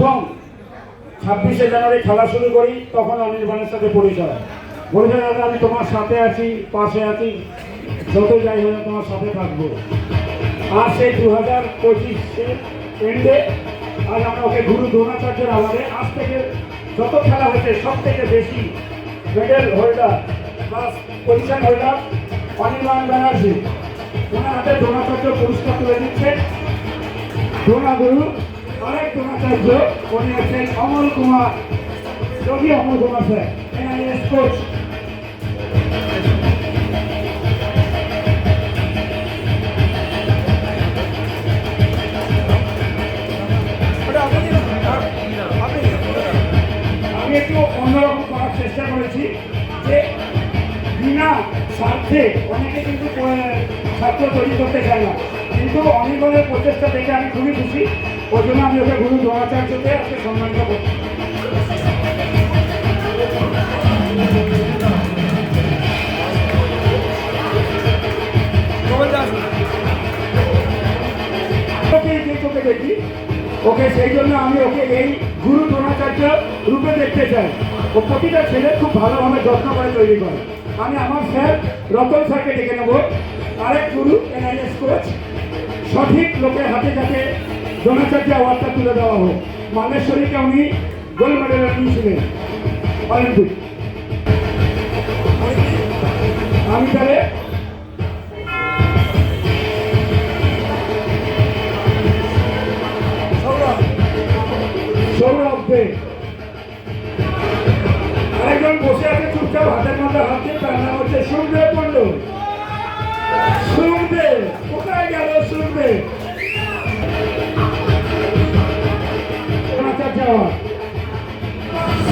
প্রথম ছাব্বিশে জানুয়ারি খেলা শুরু করি, তখন অনির্বাণের সাথে পরিচয়। বলেছে দাদা, আমি তোমার সাথে আছি, পাশে আছি। যত যাই হোক তোমার সাথে থাকব। আর সেই দু হাজার পঁচিশে এন্ডে আজ আমরা ওকে গুরু দ্রোণাচার্যের আওয়াজে, আজ থেকে যত খেলা হয়েছে সব থেকে বেশি medal holder plus position holder Anirban Banerjee. ওনার হাতে দ্রোণাচার্য পুরস্কার তুলে দিচ্ছে। দ্রোণাগুরু আরেক দ্রোণাচার্য উনি হচ্ছেন Amal Kumar. Yogi Amal Kumar sir, NIS coach আমি একটু অন্যরকম করার চেষ্টা করেছি যে বিনা স্বার্থে অনেকে কিন্তু ছাত্র তৈরি করতে চায় না। কিন্তু অনির্বাণের প্রচেষ্টা দেখে আমি খুবই খুশি। ওই জন্য আমি ওকে গুরু দ্রোণাচার্যকে আজকে সম্মানিত ওকে চোখে দেখি। ওকে সেই জন্য আমি ওকে এই গুরু দ্রোণাচার্য রূপে দেখতে চাই। ও প্রতিটা ছেলে খুব ভালোভাবে যত্ন করে তৈরি করে। আমি আমার স্যার রতন স্যারকে ডেকে নেব। আরেক গুরু, এনআইএস কোচ। সঠিক লোকের হাতে যাতে দ্রোণাচার্য অ্যাওয়ার্ডটা তুলে দেওয়া হোক। মালেশ্বরীকে উনি গোল্ড মেডেল দিয়েছিলেন। অলিম্পিক। আমি তাহলে সৌরভ দে। আরেকজন বসে আছে চুপচাপ, হাতের মধ্যে হাত দিয়ে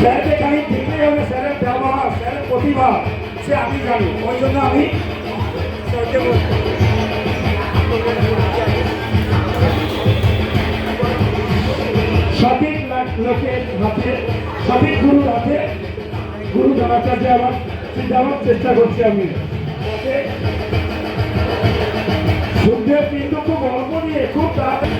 স্যারকে খালি দেখলেই হবে, স্যারের ব্যবহার, স্যারের প্রতিভা, সে আমি জানি। ওই জন্য আমি স্যারকে সঠিক লোকের হাতে, সঠিক গুরুর হাতে গুরু দ্রোণাচার্য আমার দেওয়ার চেষ্টা করছি আমি। সুখদেব কিন্তু খুব অল্প নিয়ে খুব তাড়াতাড়ি